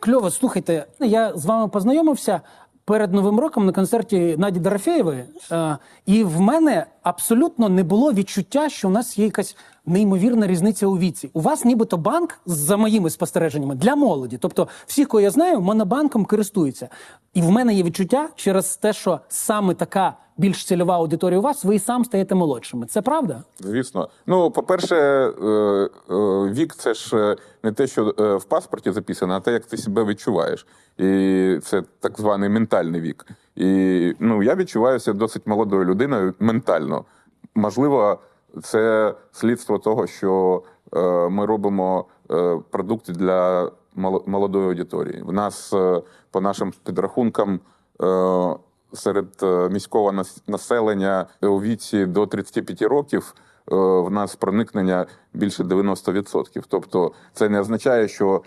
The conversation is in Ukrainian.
Кльово, слухайте, я з вами познайомився перед Новим роком на концерті Наді Дорофеєвої, е, і в мене абсолютно не було відчуття, що у нас є якась неймовірна різниця у віці. У вас нібито банк, за моїми спостереженнями, для молоді. Тобто, всі, кого я знаю, монобанком користуються. І в мене є відчуття через те, що саме така більш цільова аудиторія у вас, ви і сам стаєте молодшими. Це правда? Звісно. Ну, по-перше, е, е, вік це ж е, не те, що в паспорті записано, а те, як ти себе відчуваєш. І це так званий ментальний вік. І ну, я відчуваюся досить молодою людиною ментально. Можливо, це слідство того, що ми робимо продукти для молодої аудиторії. В нас, е, по нашим підрахункам, е, серед е, міського нас- населення у віці до 35 років е, в нас проникнення більше 90%. Тобто, це не означає, що